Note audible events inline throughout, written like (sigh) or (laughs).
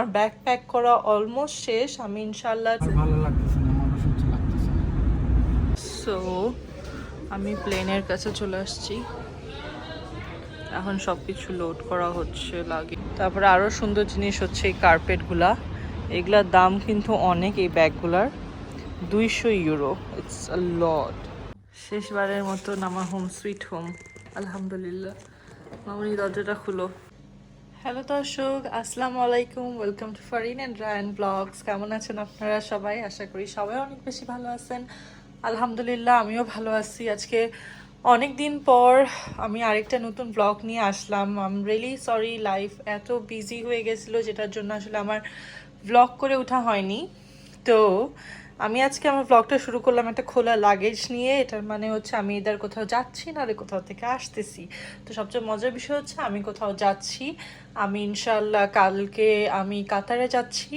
আমার bag pack করা almost শেষ আমি ইনশাল্লাহ ভালো লাগতেছে না সহ্য লাগতেছে সো আমি প্লেনের কাছে চলে আসছি। এখন সব কিছু লোড করা হচ্ছে লাগে। তারপরে আরও সুন্দর জিনিস হচ্ছে এই কার্পেটগুলা এগুলার দাম কিন্তু অনেক এই ব্যাগগুলার। দুইশো ইউরো ইটস আ লট শেষবারের মতন আমার হোম সুইট হোম আলহামদুলিল্লাহ। মামনি দরজাটা খুলো। হ্যালো দর্শক, আসসালামু আলাইকুম। Welcome to Farin and Rayan vlogs কেমন আছেন আপনারা সবাই? আশা করি সবাই অনেক বেশি ভালো আছেন। আলহামদুলিল্লাহ, আমিও ভালো আছি। আজকে অনেক দিন পর আমি আরেকটা নতুন ব্লগ নিয়ে আসলাম। আম রিয়েলি সরি লাইফ এত বিজি হয়ে গেছিল, যেটার জন্য আসলে আমার ব্লগ করে ওঠা হয়নি। তো আমি আজকে আমার ব্লগটা শুরু করলাম একটা খোলা লাগেজ নিয়ে। এটার মানে হচ্ছে আমি এদের কোথাও যাচ্ছি নাহলে কোথাও থেকে আসতেছি। তো সবচেয়ে মজার বিষয় হচ্ছে আমি কোথাও যাচ্ছি। আমি ইনশাল্লাহ কালকে আমি কাতারে যাচ্ছি।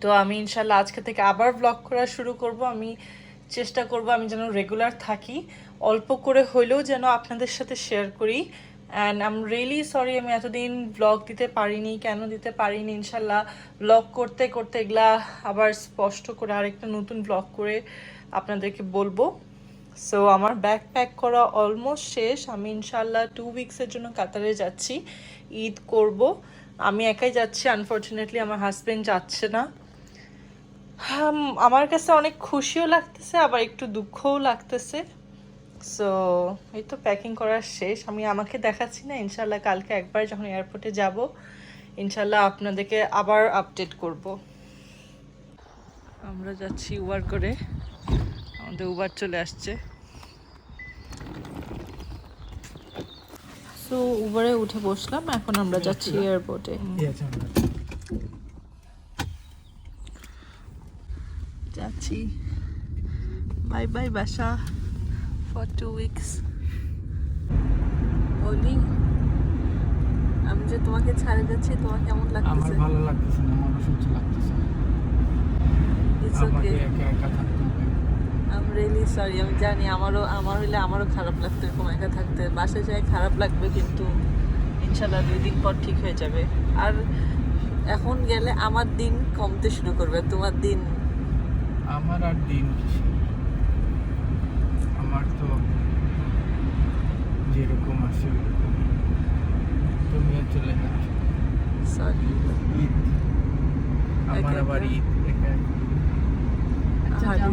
তো আমি ইনশাল্লাহ আজকে থেকে আবার ব্লগ করা শুরু করব। আমি চেষ্টা করব আমি যেন রেগুলার থাকি। অল্প করে হইলেও যেন আপনাদের সাথে শেয়ার করি। অ্যান্ড আম রিয়েলি সরি আমি এতদিন ব্লগ দিতে পারিনি, কেন দিতে পারিনি, ইনশাল্লাহ ব্লগ করতে করতে এগুলা আবার স্পষ্ট করে আরেকটা নতুন ব্লগ করে আপনাদেরকে বলব। সো আমার ব্যাগ প্যাক করা অলমোস্ট শেষ। আমি ইনশাল্লাহ টু উইকসের জন্য কাতারে যাচ্ছি, ঈদ করব। আমি একাই যাচ্ছি আনফর্চুনেটলি আমার হাজবেন্ড যাচ্ছে না। আমার কাছে অনেক খুশিও লাগতেছে, আবার একটু দুঃখও লাগতেছে। সো এই তো প্যাকিং করার শেষ। আমি আমাকে দেখাচ্ছি না ইনশাল্লাহ কালকে একবার যখন এয়ারপোর্টে যাব ইনশাল্লাহ আপনাদেরকে আবার আপডেট করব। আমরা যাচ্ছি উবার করে। আমাদের উবার চলে আসছে। সো উবারে উঠে বসলাম এখন আমরা যাচ্ছি এয়ারপোর্টে। যাচ্ছি। বাই বাই বাসা। ফর টু উইকস অলি আমি যে তোমাকে ছাড়ে যাচ্ছি তোমার কেমন আমার লাগতেছে ভালো লাগতেছে না মনে সহ্য লাগতেছে। ইটস ওকে একা একা থাকতে হবে। রিয়েলি সরি আমি জানি আমারও আমার হইলে আমারও খারাপ লাগতো এরকম একা থাকতে। বাসায় যায় খারাপ লাগবে কিন্তু ইনশাল্লাহ দুই দিন পর ঠিক হয়ে যাবে। আর এখন গেলে আমার দিন কমতে শুরু করবে তোমার দিন? আমার আর দিন কিসে? আমার তো যেরকম আছে ওরকম। তুমিও চলে যাচ্ছ ঈদ। আমার আবার ঈদ একা। আচ্ছা যাও।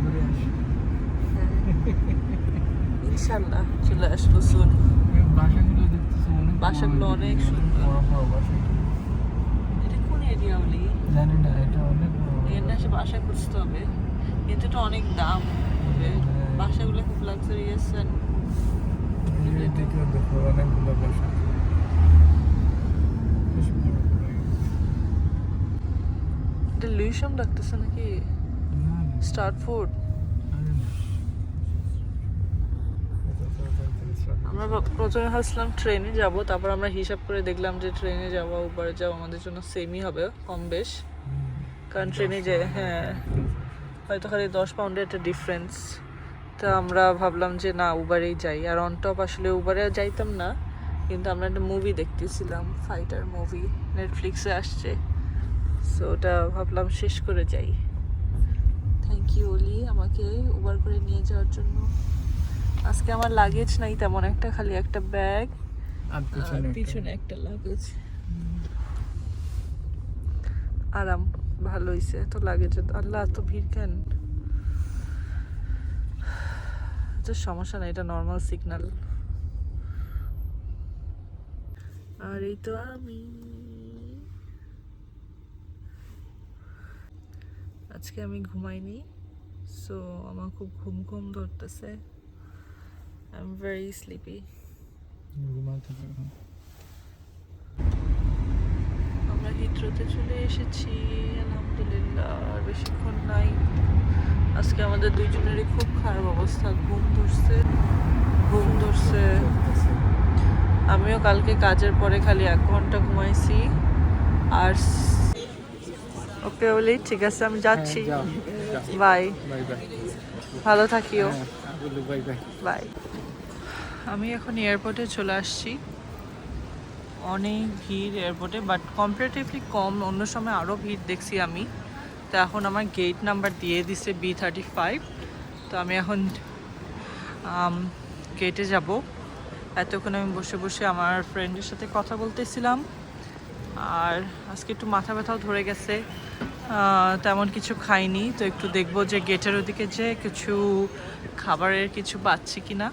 ঘুরে আসি। ইনশাল্লাহ চলে আসব সুন বাসাগুলো দেখতেছি অনেক বাসাগুলো অনেক সুন্দর। বড় বড় বাসা। এটা কোন এরিয়া হলি জানি না এটা অনেক বড় বড় এর না বাসা খুঁজতে হবে। কিন্তু এটা অনেক দাম। বাসাগুলো খুব লাক্সারিয়াস এদিকেও দেখো অনেকগুলো বাসা এটা লুইসাম লাগতেছে নাকি? না ফুড। আমরা প্রথমে ভাবছিলাম ট্রেনে যাব তারপর আমরা হিসাব করে দেখলাম যে ট্রেনে যাওয়া উপরে যাওয়া আমাদের জন্য সেমই হবে কম বেশ। কারণ ট্রেনে যে হ্যাঁ। হয়তো খালি দশ পাউন্ডের একটা ডিফারেন্স তা আমরা ভাবলাম যে না উবারেই যাই। আর অন টপ আসলে উবারে যাইতাম না কিন্তু আমরা একটা মুভি দেখতেছিলাম ফাইটার মুভি নেটফ্লিক্সে আসছে। সো ওটা ভাবলাম শেষ করে যাই। থ্যাংক ইউ ওলি আমাকে উবার করে নিয়ে যাওয়ার জন্য। আজকে আমার লাগেজ নাই তেমন একটা খালি একটা ব্যাগ আর পিছনে একটা- লাগেজ আরাম ভালো হইছে। তো লাগেজ আল্লাহ এত ভিড় কেন? আচ্ছা সমস্যা না এটা নর্মাল সিগন্যাল আর এই তো আমি। আজকে আমি ঘুমাইনি সো আমার খুব ঘুম ঘুম ধরতেছে। আই এম ভেরি স্লিপি ঘুমাতে পারব আমরা হিথ্রোতে চলে এসেছি আলহামদুলিল্লাহ আর বেশিক্ষণ নাই। আজকে আমাদের দুইজনেরই খুব খারাপ অবস্থা ঘুম ধরছে ঘুম ধরছে। আমিও কালকে কাজের পরে খালি এক ঘণ্টা ঘুমাইছি আর ওকে বলি ঠিক আছে আমি যাচ্ছি। বাই। বাই ভালো থাকিও। Bye bye. আমি এখন এয়ারপোর্টে চলে আসছি। অনেক ভিড় এয়ারপোর্টে বাট কম্পারেটিভলি কম। অন্য সময় আরও ভিড় দেখছি আমি। তো এখন আমার গেট নাম্বার দিয়ে দিছে বি থার্টি ফাইভ তো আমি এখন গেটে যাব। এতক্ষণ আমি বসে বসে আমার ফ্রেন্ডের সাথে কথা বলতেছিলাম। আর আজকে একটু মাথা ব্যথাও ধরে গেছে। তেমন কিছু খাইনি। তো একটু দেখব যে গেটের ওদিকে যে কিছু খাবারের কিছু পাচ্ছি কিনা।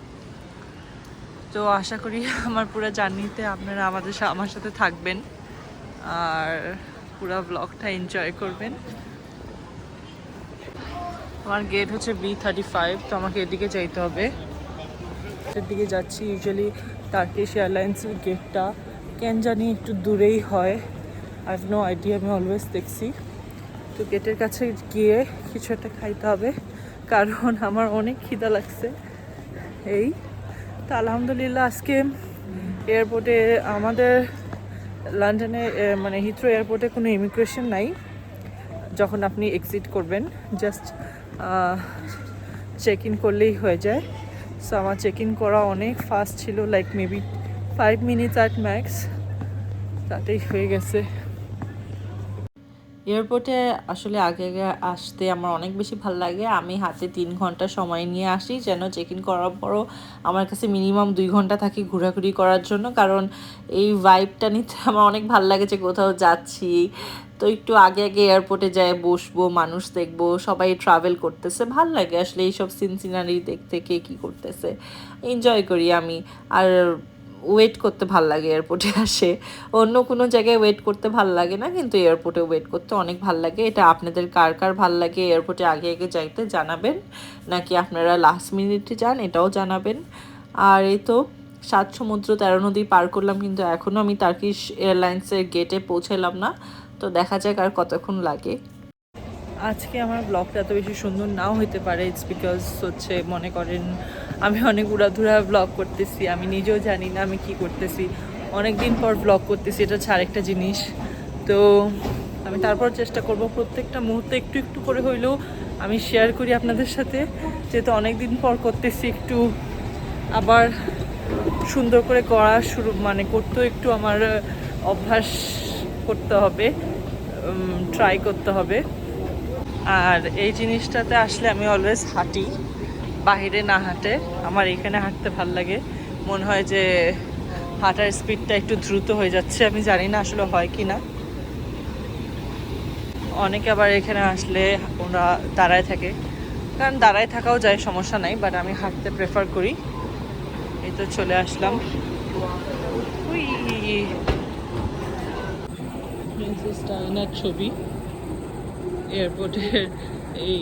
তো আশা করি আমার পুরো জার্নিতে আপনারা আমাদের আমার সাথে থাকবেন আর পুরো ব্লগটা এনজয় করবেন। আমার গেট হচ্ছে বি থার্টি ফাইভ তো আমাকে এদিকে যাইতে হবে। দিকে যাচ্ছি ইউজুয়ালি টার্কিশ এয়ারলাইন্সের গেটটা কেন জানি একটু দূরেই হয়। আই হ্যাভ নো আইডিয়া আমি অলওয়েজ দেখছি। তো গেটের কাছে গিয়ে কিছু একটা খাইতে হবে, কারণ আমার অনেক খিদা লাগছে। এই তো আলহামদুলিল্লাহ আজকে এয়ারপোর্টে আমাদের লন্ডনে মানে হিথ্রো এয়ারপোর্টে কোনো ইমিগ্রেশন নাই। যখন আপনি এক্সিট করবেন জাস্ট চেক ইন করলেই হয়ে যায়। সো আমার চেক ইন করা অনেক ফাস্ট ছিল like maybe five minutes at max তাতেই হয়ে গেছে। এয়ারপোর্টে আসলে আগে আগে আসতে আমার অনেক বেশি ভালো লাগে। আমি হাতে তিন ঘণ্টা সময় নিয়ে আসি, যেন চেক ইন করার পরও আমার কাছে মিনিমাম দুই ঘণ্টা থাকি ঘোরাঘুরি করার জন্য। কারণ এই ভাইবটা নিতে আমার অনেক ভালো লাগে যে কোথাও যাচ্ছি। তো একটু আগে আগে এয়ারপোর্টে যাই, বসবো, মানুষ দেখব, সবাই ট্রাভেল করতেছে। ভালো লাগে আসলে এইসব সিন সিনারি দেখতে কে কী করতেছে। এনজয় করি আমি। আর ওয়েট করতে ভালো লাগে এয়ারপোর্টে আসে। অন্য কোনো জায়গায় ওয়েট করতে ভালো লাগে না, কিন্তু এয়ারপোর্টে ওয়েট করতে অনেক ভালো লাগে। এটা আপনাদের কার কার ভালো লাগে এয়ারপোর্টে আগে আগে যাইতে জানাবেন, নাকি আপনারা লাস্ট মিনিটে যান, এটাও জানাবেন। আর এই তো, সাত সমুদ্র তেরো নদী পার করলাম, কিন্তু এখনও আমি টার্কিশ এয়ারলাইন্সের গেটে পৌঁছালাম না। তো দেখা যাক আর কতক্ষণ লাগে। আজকে আমার ব্লগটা এত বেশি সুন্দর নাও হতে পারে ইটস বিকজ হচ্ছে মনে করেন আমি অনেক উড়াধুরা ব্লগ করতেছি, আমি নিজেও জানি না আমি কি করতেছি। অনেক দিন পর ব্লগ করতেছি, এটা ছাড় একটা জিনিস। তো আমি তারপর চেষ্টা করব প্রত্যেকটা মুহূর্তে একটু একটু করে হইলেও আমি শেয়ার করি আপনাদের সাথে, যেহেতু অনেক দিন পর করতেছি একটু আবার সুন্দর করে করা শুরু মানে করতেও একটু আমার অভ্যাস করতে হবে ট্রাই করতে হবে। আর এই জিনিসটাতে আসলে আমি অলওয়েজ হাঁটি বাইরে না হাঁটে। আমার এখানে হাঁটতে ভালো লাগে। মনে হয় যে হাঁটার স্পিডটা একটু দ্রুত হয়ে যাচ্ছে, আমি জানি না আসলে হয় কি না অনেকে আবার এখানে আসলে ওরা দাঁড়ায় থাকে। কারণ দাঁড়ায় থাকাও যায়, সমস্যা নাই বাট আমি হাঁটতে প্রেফার করি। এই তো চলে আসলাম। ছবি। এয়ারপোর্টের এই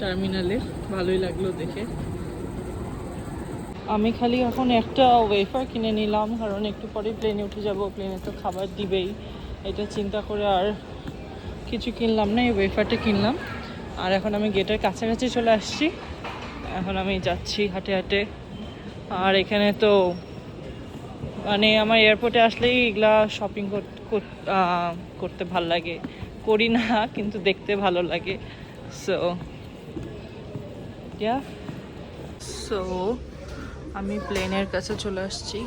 টার্মিনালে। ভালোই লাগল দেখে। আমি খালি এখন একটা ওয়েফার কিনে নিলাম, কারণ একটু পরে প্লেনে উঠে যাব। প্লেনে তো খাবার দিবেই। এটা চিন্তা করে আর কিছু কিনলাম না, এই ওয়েফারটা কিনলাম। আর এখন আমি গেটের কাছাকাছি চলে আসছি। এখন আমি যাচ্ছি হাঁটে হাঁটে। আর এখানে তো মানে আমার এয়ারপোর্টে আসলেই এগুলা শপিং করতে ভালো লাগে। করি না, কিন্তু দেখতে ভালো লাগে। সো ইয়া সো আমি প্লেনের কাছে চলে আসছি।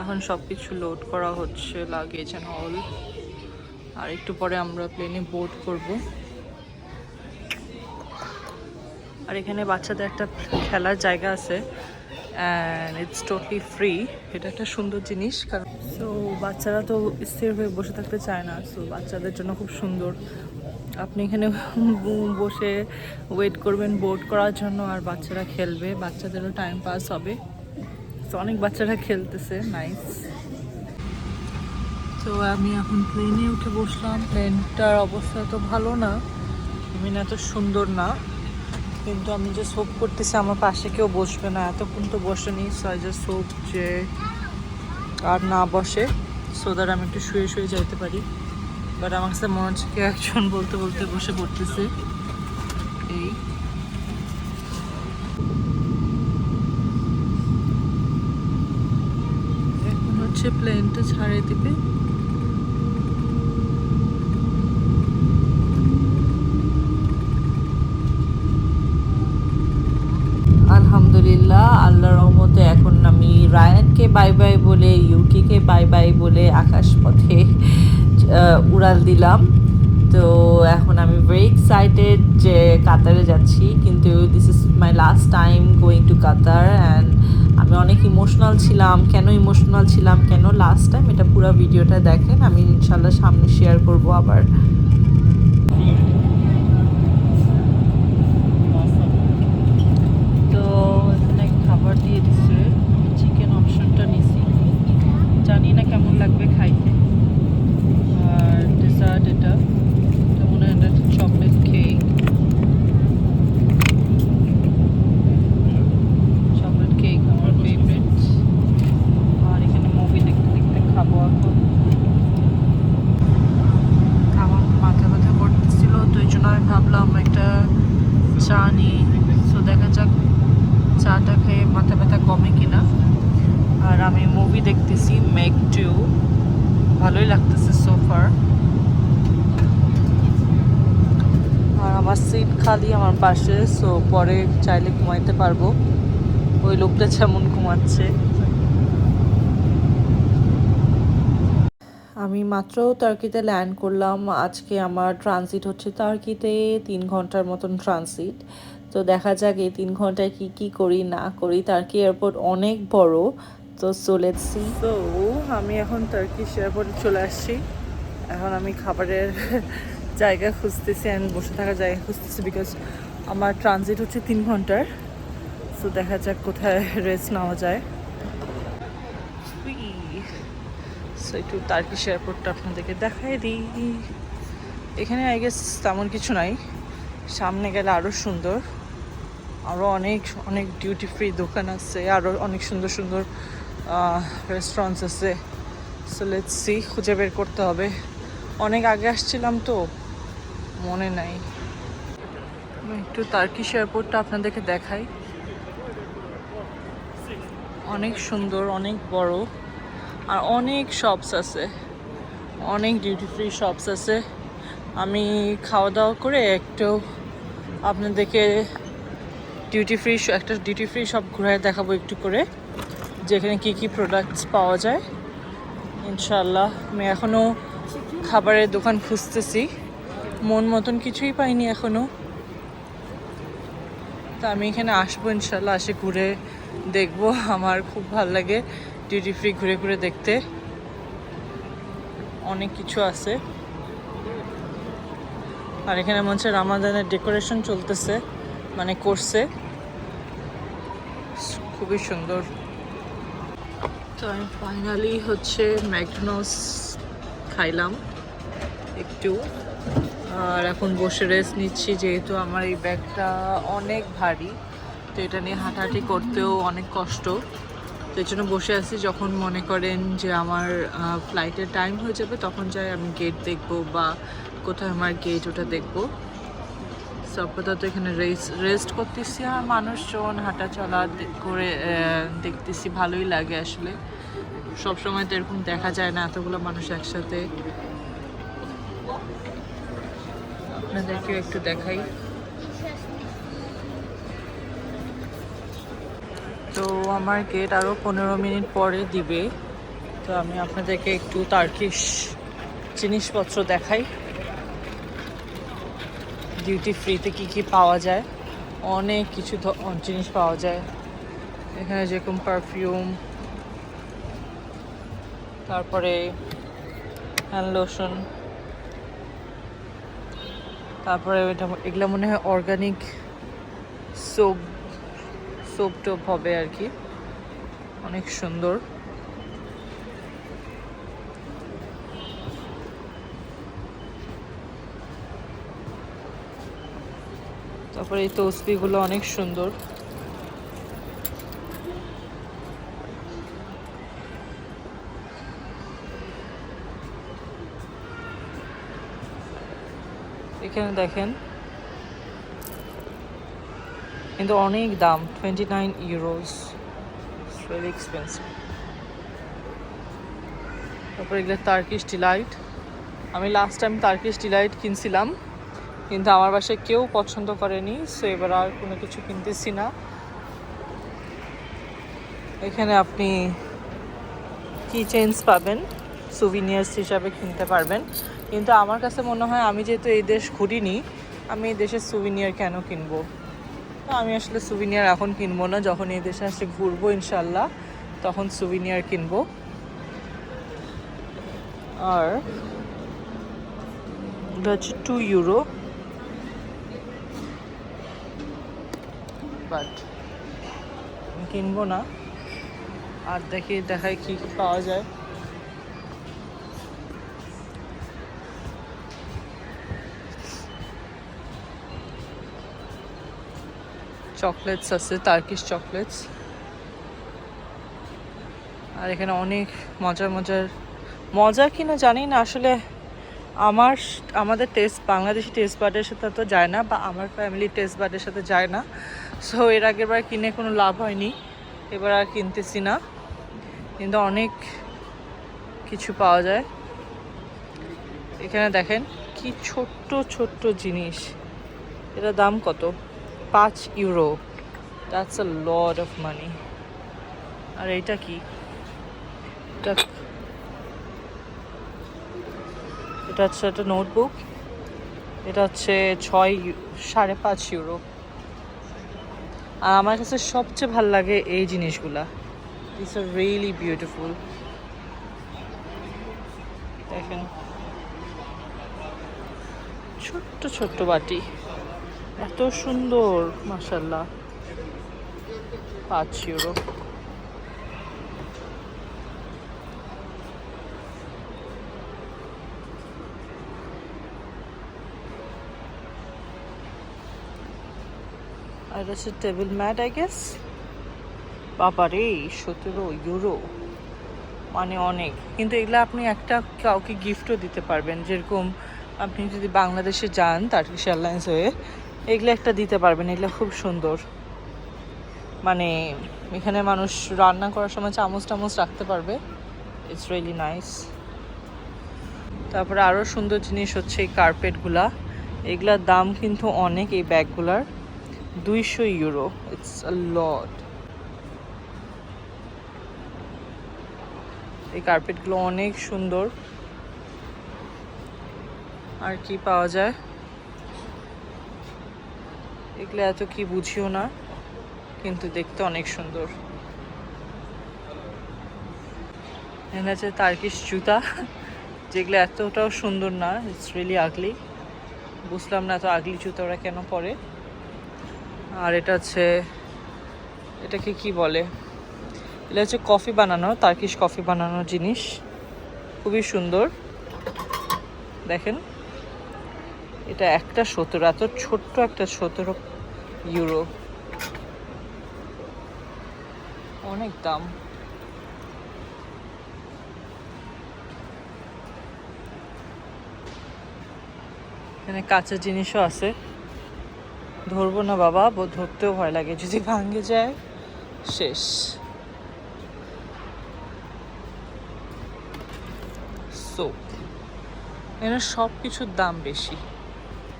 এখন সব কিছু লোড করা হচ্ছে লাগেজ অ্যান্ড অল আর একটু পরে আমরা প্লেনে বোর্ড করব। আর এখানে বাচ্চাদের একটা খেলার জায়গা আছে অ্যান্ড ইটস টোটালি ফ্রি এটা একটা সুন্দর জিনিস, কারণ সো বাচ্চারা তো স্থির হয়ে বসে থাকতে চায় না সো বাচ্চাদের জন্য খুব সুন্দর। আপনি এখানে (laughs) বসে ওয়েট করবেন বোর্ড করার জন্য, আর বাচ্চারা খেলবে। বাচ্চাদেরও টাইম পাস হবে। তো অনেক বাচ্চারা খেলতেছে নাইস তো আমি এখন প্লেনে উঠে বসলাম। প্লেনটার অবস্থা তো ভালো না আমি এত সুন্দর না। কিন্তু আমি যে সোপ করতেছি আমার পাশে কেউ বসবে না। এতক্ষণ তো বসেনি সো আই জাস্ট সোপ যে আর না বসে। সো দ্যাট আমি একটু শুয়ে শুয়ে যাইতে পারি। বাট আমার কাছে মনে হচ্ছে কেউ একজন বলতে বলতে বসে পড়তেছে। এই। হচ্ছে প্লেনটা ছাড়িয়ে দিবে। আলহামদুলিল্লাহ আল্লাহর রহমতে এখন আমি রায়ানকে বাই বাই বলে ইউকিকে বাই বাই বলে আকাশপথে আহ, উড়াল দিলাম। তো এখন আমি ভেরি এক্সাইটেড যে কাতারে যাচ্ছি কিন্তু this is my last time going to Qatar and আমি অনেক ইমোশনাল ছিলাম। কেন ইমোশনাল ছিলাম? কেন লাস্ট টাইম এটা পুরো ভিডিওটা দেখেন আমি ইনশাল্লাহ সামনে শেয়ার করব আবার তো এখানে খাবার দিয়ে দিচ্ছে চিকেন অপশনটা নিছি জানি না কেমন লাগবে খাইতে? আর ডেজার্ট এটা তো মনে হয় চকলেট কেক চকলেট কেক আমার ফেভারিট আর এখানে মুভি দেখতে দেখতে খাব এখন আমার মাথা ব্যথা করতেছিল তো এই জন্য আমি ভাবলাম একটা চা নিই তো দেখা যাক চাটা খেয়ে মাথা ব্যথা কমে কিনা আর আমি মুভি দেখতেছি মেক টু ভালোই লাগতেছে সোফার আর আমার সিট খালি আমার পাশে সো পরে চাইলে ঘুমাইতে পারব। ওই লোকটা যেমন ঘুমাচ্ছে। আমি মাত্র টার্কিতে ল্যান্ড করলাম। আজকে আমার ট্রানজিট হচ্ছে টার্কিতে তিন ঘণ্টার মতন ট্রানজিট তো দেখা যাক এই তিন ঘন্টায় কি কি করি, না করি। টার্কি এয়ারপোর্ট অনেক বড়, তো লেটস তো আমি এখন টার্কিশ এয়ারপোর্টে চলে আসছি। এখন আমি খাবারের (laughs) জায়গা খুঁজতেছি অ্যান্ড বসে থাকার জায়গা খুঁজতেছি বিকজ আমার ট্রানজিট হচ্ছে তিন ঘণ্টার। তো দেখা যাক কোথায় রেস্ট নেওয়া যায়। সো একটু টার্কিশ এয়ারপোর্টটা আপনাদেরকে দেখাই দিই। এখানে আই গেস তেমন কিছু নাই। সামনে গেলে আরও সুন্দর। আরও অনেক অনেক ডিউটি ফ্রি দোকান আছে। আরও অনেক সুন্দর সুন্দর রেস্টুরেন্টস আছে। সো লেটস সি খুঁজে বের করতে হবে। অনেক আগে আসছিলাম তো। মনে নাই। একটু টার্কিশ এয়ারপোর্টটা আপনাদেরকে দেখাই। অনেক সুন্দর, অনেক বড়, আর অনেক শপস আছে। অনেক ডিউটি ফ্রি শপস আছে। আমি খাওয়া দাওয়া করে একটু আপনাদেরকে ডিউটি ফ্রি একটা ডিউটি ফ্রি শপ ঘুরে দেখাবো একটু করে, যেখানে কি কি প্রোডাক্টস পাওয়া যায়। ইনশাল্লাহ আমি এখনও খাবারের দোকান খুঁজতেছি। মন মতন কিছুই পাইনি এখনও তা আমি এখানে আসব ইনশাল্লাহ, আসে ঘুরে দেখব। আমার খুব ভালো লাগে ডিউটি ফ্রি ঘুরে ঘুরে দেখতে। অনেক কিছু আছে। আর এখানে মনে হচ্ছে রামাদানের ডেকোরেশন চলতেছে মানে করছে। খুবই সুন্দর। তো আমি ফাইনালি হচ্ছে ম্যাকডোনাল্ডস খাইলাম একটু। আর এখন বসে রেস্ট নিচ্ছি যেহেতু আমার এই ব্যাগটা অনেক ভারী তো এটা নিয়ে হাঁটাহাঁটি করতেও অনেক কষ্ট। তো এই জন্য বসে আছি যখন মনে করেন যে আমার ফ্লাইটের টাইম হয়ে যাবে তখন যাই আমি গেট দেখব বা কোথায় আমার গেট ওটা দেখব। So, আপাতত এখানে রেস্ট রেস্ট করতেছি আর মানুষজন হাঁটা চলা করে দেখতেছি ভালোই লাগে আসলে। সব সময় তো এরকম দেখা যায় না এতগুলো মানুষ একসাথে। আপনাদেরকেও একটু দেখাই। তো আমার গেট আরও পনেরো মিনিট পরে দিবে। তো আমি আপনাদেরকে একটু তার্কিশ জিনিসপত্র দেখাই। ডিউটি ফ্রিতে কি কি পাওয়া যায়? অনেক কিছু জিনিস পাওয়া যায়। এখানে যেরকম পারফিউম তারপরে হ্যান্ড লোশন তারপরে এগুলো মনে হয় অর্গানিক সোপ সোপ টোপ হবে আর কি। অনেক সুন্দর। তারপরে এই তসবিগুলো অনেক সুন্দর। এখানে দেখেন। কিন্তু অনেক দাম twenty nine euros very expensive তারপর এগুলো টার্কিশ ডিলাইট আমি লাস্ট টাইম টার্কিশ ডিলাইট কিনছিলাম, কিন্তু আমার বাসায় কেউ পছন্দ করেনি সো এবার আর কোনো কিছু কিনতেছি না। এখানে আপনি কি চেঞ্জ পাবেন সুভিনিয়ার্স হিসাবে কিনতে পারবেন। কিন্তু আমার কাছে মনে হয় আমি যেহেতু এই দেশ ঘুরিনি, আমি এই দেশের সুভিনিয়ার কেন কিনবো? তো আমি আসলে সুভিনিয়ার এখন কিনবো না, যখন এই দেশে আসলে ঘুরবো ইনশাল্লাহ তখন সুভিনিয়ার কিনবো। আর এটা হচ্ছে টু ইউরো বাট কিনবো না। আর দেখি, দেখায় কি কি পাওয়া যায়। চকলেটস আছে টার্কিশ চকলেটস আর এখানে অনেক মজার মজার মজার কিনা জানি না, আসলে আমার, আমাদের টেস্ট বাংলাদেশি টেস্ট বার্ডের সাথে তো যায় না, বা আমার ফ্যামিলি টেস্ট বার্ডের সাথে যায় না। সো এর আগের বার কিনে কোনো লাভ হয়নি, এবার আর কিনতেছি না। কিন্তু অনেক কিছু পাওয়া যায়। এখানে দেখেন, কি ছোট্ট ছোট্ট জিনিস। এটা দাম কত? পাঁচ euro. That's a lot of money আর এইটা কি? এটা এটা হচ্ছে একটা নোটবুক এটা হচ্ছে ছয় সাড়ে পাঁচ ইউরো। আর আমার কাছে সবচেয়ে ভালো লাগে এই জিনিসগুলা। ইটস আর রিয়েলি বিউটিফুল দেখেন। ছোট্ট ছোট্ট বাটি। এত সুন্দর মাসাল্লাহ পাঁচ ইউরো আর হচ্ছে টেবিল ম্যাট আই গেস বাবারে, সতেরো ইউরো মানে অনেক। কিন্তু এগুলো আপনি একটা কাউকে গিফটও দিতে পারবেন। যেরকম আপনি যদি বাংলাদেশে যান টার্কিশ এয়ারলাইন্স হয়ে এগুলো একটা দিতে পারবেন, এগুলো খুব সুন্দর। মানে এখানে মানুষ রান্না করার সময় চামচ টামচ রাখতে পারবে। ইটস রিয়েলি নাইস তারপরে আরও সুন্দর জিনিস হচ্ছে এই কার্পেটগুলা এগুলার দাম কিন্তু অনেক এই ব্যাগগুলার। দুইশো ইউরো। ইটস আ লট এই কার্পেটগুলো অনেক সুন্দর। আর কি পাওয়া যায়? এগুলো এত কি বুঝিও না, কিন্তু দেখতে অনেক সুন্দর। এখানে আছে তার্কিশ জুতা, যেগুলো এতটাও সুন্দর না ইটস রিয়েলি আগলি বুঝলাম না এত আগলি জুতা ওরা কেন পরে। আর এটা হচ্ছে এটাকে কি বলে? এটা হচ্ছে কফি বানানো তার্কিশ কফি বানানো জিনিস। খুবই সুন্দর। দেখেন। এটা একটা সতেরো, এত ছোট্ট একটা সতেরো ইউরো অনেক দাম। এখানে কাঁচা জিনিসও আছে। ধরবো না বাবা ধরতেও ভয় লাগে। যদি ভাঙে যায়, শেষ। সোপ এখানে সব কিছুর দাম বেশি।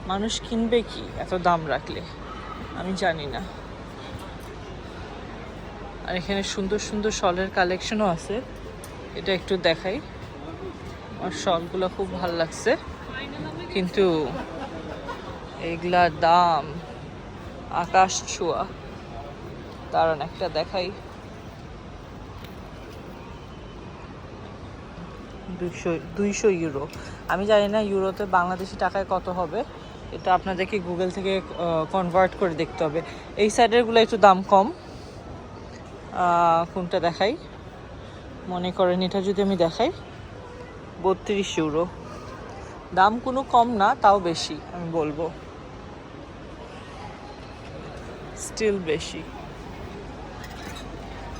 মানুষ কিনবে কি? এত দাম রাখলে? আমি জানি না। আর এখানে সুন্দর সুন্দর শলের কালেকশনও আছে। এটা একটু দেখাই। আমার শলগুলো খুব ভালো লাগছে। কিন্তু এগুলার দাম, আকাশ ছোঁয়া। দাঁড়ান একটা দেখাই। দুইশো দুইশো ইউরো। আমি জানি না ইউরোতে বাংলাদেশি টাকায় কত হবে। এটা আপনাদেরকে গুগল থেকে কনভার্ট করে দেখতে হবে। এই সাইডেরগুলো একটু দাম কম। কোনটা দেখাই? মনে করেন এটা যদি আমি দেখাই, বত্রিশ ইউরো দাম কোনো কম না, তাও বেশি, আমি বলব। স্টিল বেশি।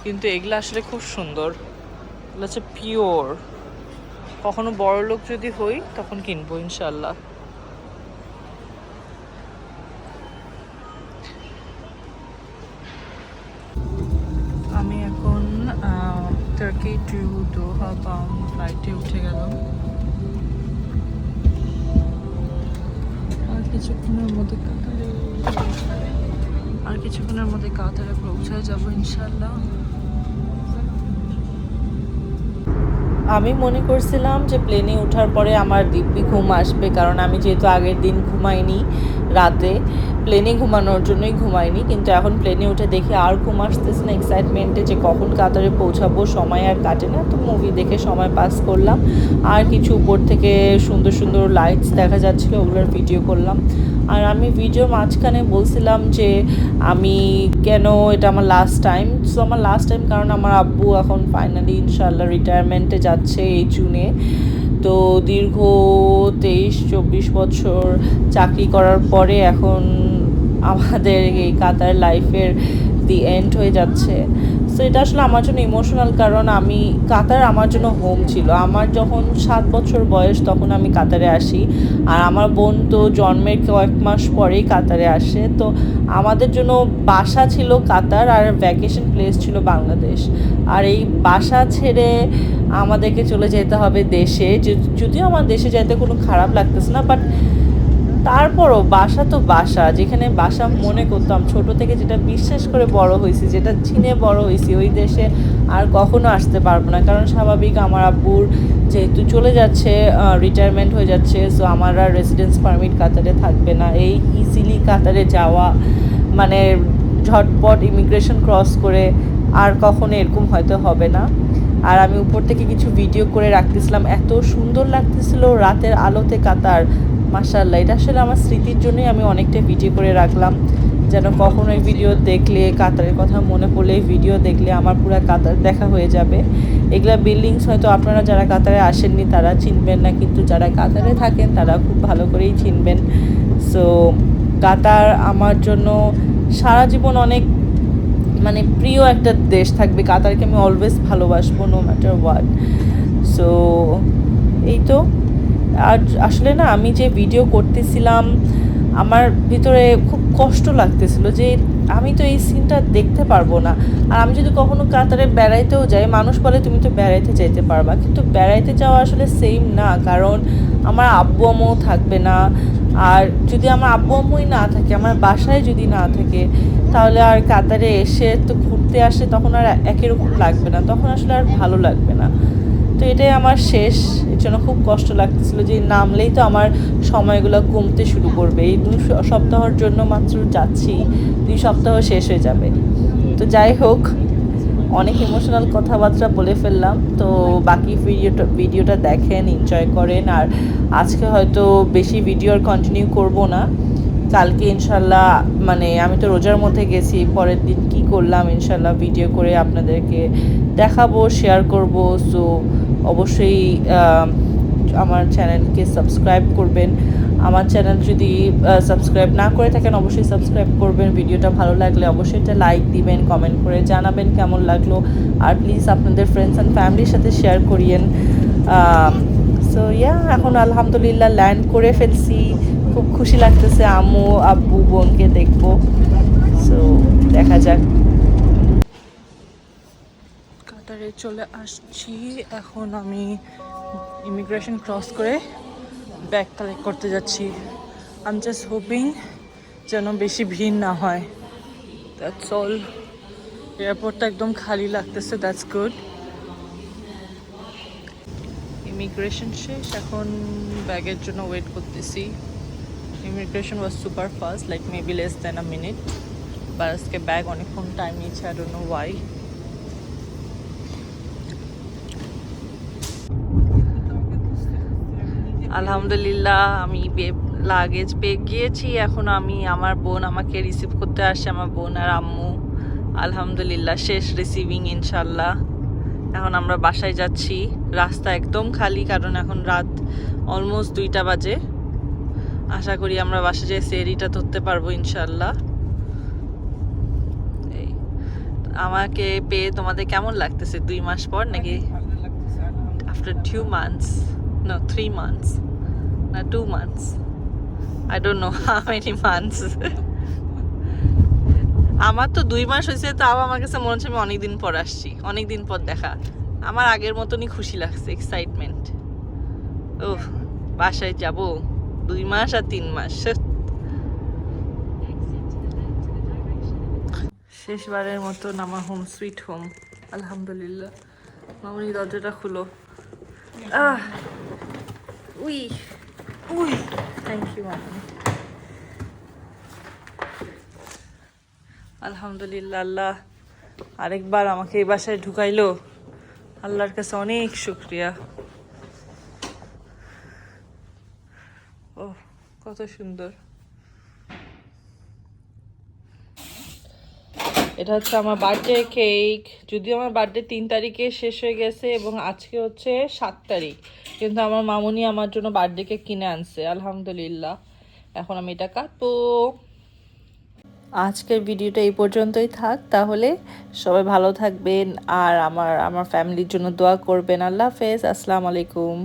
কিন্তু এগুলো আসলে খুব সুন্দর। এগুলো হচ্ছে পিওর কখনো বড় লোক যদি হই, তখন কিনবো ইনশাল্লাহ টু দোহা পাউন্ড ফ্লাইটে উঠে গেলাম। আর কিছুক্ষণের মধ্যে কাতারে আর কিছুক্ষণের মধ্যে কাতারে পৌঁছায় যাব ইনশাল্লাহ আমি মনে করছিলাম যে প্লেনে ওঠার পরে আমার দিব্যি ঘুম আসবে, কারণ আমি যেহেতু আগের দিন ঘুমাইনি রাতে প্লেনে ঘুমানোর জন্যই ঘুমাইনি কিন্তু এখন প্লেনে উঠে দেখি আর ঘুম আসতেছে না। এক্সাইটমেন্টে যে কখন কাতারে পৌঁছাবো, সময় আর কাটে না। তো মুভি দেখে সময় পাস করলাম। আর কিছু উপর থেকে সুন্দর সুন্দর লাইটস দেখা যাচ্ছিল, ওগুলোর ভিডিও করলাম। আর আমি ভিডিওর মাঝখানে বলছিলাম যে, আমি কেন এটা আমার লাস্ট টাইম সো আমার লাস্ট টাইম কারণ আমার আব্বু এখন ফাইনালি ইনশাল্লাহ রিটায়ারমেন্টে যাচ্ছে এই জুনে তো দীর্ঘ তেইশ, চব্বিশ বছর চাকরি করার পরে এখন আমাদের এই কাতার লাইফের দি এন্ড হয়ে যাচ্ছে। সো এটা আসলে আমার জন্য ইমোশনাল কারণ আমি কাতার আমার জন্য হোম ছিল। আমার যখন সাত বছর বয়স তখন আমি কাতারে আসি। আর আমার বোন তো জন্মের কয়েক মাস পরেই কাতারে আসে। তো আমাদের জন্য বাসা ছিল কাতার আর ভ্যাকেশন প্লেস ছিল বাংলাদেশ। আর এই বাসা ছেড়ে আমাদেরকে চলে যেতে হবে দেশে। যদিও আমার দেশে যেতে কোনো খারাপ লাগতেছে না বাট তারপরও বাসা তো বাসা, যেখানে বাসা মনে করতাম, ছোট থেকে যেটা বিশ্বাস করে বড় হয়েছি, যেটা চিনে বড় হয়েছি, ওই দেশে আর কখনো আসতে পারব না। কারণ স্বাভাবিক আমার আব্বুর যেহেতু চলে যাচ্ছে রিটায়ারমেন্ট হয়ে যাচ্ছে সো আমার আর রেসিডেন্স পারমিট কাতারে থাকবে না। এই ইজিলি কাতারে যাওয়া মানে ঝটপট ইমিগ্রেশন ক্রস করে আর কখনো এরকম হয়তো হবে না। আর আমি উপর থেকে কিছু ভিডিও করে রাখতেছিলাম। এত সুন্দর লাগতেছিল রাতের আলোতে কাতার। মাসাল্লাহ এটা আসলে আমার স্মৃতির জন্যই আমি অনেকটা ভিডিও করে রাখলাম। যেন কখনো এই ভিডিও দেখলে, কাতারের কথা মনে পড়লে ভিডিও দেখলে আমার পুরো কাতার দেখা হয়ে যাবে। এগুলা বিল্ডিংস হয়তো আপনারা যারা কাতারে আসেননি, তারা চিনবেন না, কিন্তু যারা কাতারে থাকেন, তারা খুব ভালো করেই চিনবেন। সো কাতার আমার জন্য সারা জীবন অনেক মানে প্রিয় একটা দেশ থাকবে। কাতারকে আমি অলওয়েজ ভালোবাসবো নো ম্যাটার হোয়াট সো এই তো। আর আসলে না, আমি যে ভিডিও করতেছিলাম, আমার ভিতরে খুব কষ্ট লাগতেছিল যে আমি তো এই সিনটা দেখতে পারব না। আর আমি যদি কখনো কাতারে বেড়াইতেও যাই, মানুষ বলে তুমি তো বেড়াইতে যাইতে পারবা। কিন্তু বেড়াইতে যাওয়া আসলে সেম না, কারণ আমার আব্বু আম্মু থাকবে না। আর যদি আমার আব্বু আম্মুই না থাকে, আমার বাসায় যদি না থাকে, তাহলে আর কাতারে এসে তো ঘুরতে আসে তখন আর একই রকম লাগবে না, তখন আসলে আর ভালো লাগবে না। তো এটাই আমার শেষ। এর জন্য খুব কষ্ট লাগতেছিল যে নামলেই তো আমার সময়গুলো কমতে শুরু করবে। এই দুই সপ্তাহর জন্য মাত্র যাচ্ছি দুই সপ্তাহ শেষ হয়ে যাবে। তো যাই হোক, অনেক ইমোশনাল কথাবার্তা বলে ফেললাম। তো বাকি ভিডিওটা ভিডিওটা দেখেন এনজয় করেন। আর আজকে হয়তো বেশি ভিডিও আর কন্টিনিউ করব না। কালকে ইনশাল্লাহ মানে আমি তো রোজার মধ্যে গেছি, পরের দিন কি করলাম ইনশাল্লাহ ভিডিও করে আপনাদেরকে দেখাবো শেয়ার করব। সো অবশ্যই আমার চ্যানেলকে সাবস্ক্রাইব করবেন। আমার চ্যানেল যদি সাবস্ক্রাইব না করে থাকেন, অবশ্যই সাবস্ক্রাইব করবেন। ভিডিওটা ভালো লাগলে অবশ্যই একটা লাইক দিবেন কমেন্ট করে জানাবেন কেমন লাগল। আর প্লিজ আপনাদের ফ্রেন্ডস অ্যান্ড ফ্যামিলির সাথে শেয়ার করিয়েন। সো ইয়া এখন আলহামদুলিল্লাহ ল্যান্ড করে ফেলছি। খুব খুশি লাগতেছে, আম্মু, আব্বু, বোনকে দেখব। সো দেখা যাক। কাতারে চলে আসছি। এখন আমি ইমিগ্রেশন ক্রস করে ব্যাগ কালেক্ট করতে যাচ্ছি। আম জাস্ট হোপিং যেন বেশি ভিড় না হয়। দ্যাটস অল এয়ারপোর্টটা একদম খালি লাগতেছে দ্যাটস গুড ইমিগ্রেশন শেষ, এখন ব্যাগের জন্য ওয়েট করতেছি। Immigration was super fast like maybe less than a minute বা আজকে ব্যাগ অনেকক্ষণ টাইম নিয়েছে আই ডোন্ট ওয়াই আলহামদুলিল্লাহ, আমি লাগেজ পেয়ে গিয়েছি। এখন আমি আমার বোন আমাকে রিসিভ করতে আসে, আমার বোন আর আম্মু। আলহামদুলিল্লাহ, শেষ রিসিভিং ইনশাল্লাহ। এখন আমরা বাসায় যাচ্ছি। রাস্তা একদম খালি, কারণ এখন রাত অলমোস্ট দুইটা বাজে। আশা করি আমরা বাসায় যেয়ে সেরিটা ধরতে পারব ইনশাল্লাহ। এই, আমাকে পেয়ে তোমাদের কেমন লাগতেছে? দুই মাস পর নাকি? After two months no, three months. no two months. I don't know how many months. আমার তো দুই মাস হয়েছে, তাও আমার কাছে মনে হচ্ছে আমি অনেকদিন পর আসছি। অনেকদিন পর দেখা। আমার আগের মতনই খুশি লাগছে এক্সাইটমেন্ট ও বাসায় যাব। দুই মাস আর তিন মাস। শেষবারের মতন আমার হোম সুইট হোম আলহামদুলিল্লাহ। মামনি দরজাটা খুলো। আহ! উই। উই। থ্যাংক ইউ মামনি। আলহামদুলিল্লাহ, আল্লাহ আরেকবার আমাকে এই বাসায় ঢুকাইলো। আল্লাহর কাছে অনেক শুক্রিয়া ও কত সুন্দর এটা হচ্ছে আমার বার্থডে কেক যদিও আমার বার্থডে তিন তারিখে শেষ হয়ে গেছে এবং আজকে হচ্ছে সাত তারিখ। কিন্তু আমার মামুনি আমার জন্য বার্থডে কেক কিনে আনছে, আলহামদুলিল্লাহ। এখন আমি এটা কাটবো। আজকের ভিডিওটা এই পর্যন্তই থাক। তাহলে সবাই ভালো থাকবেন আর আমার আমার ফ্যামিলির জন্য দোয়া করবেন। আল্লাহ হাফেজ। আসসালামু আলাইকুম।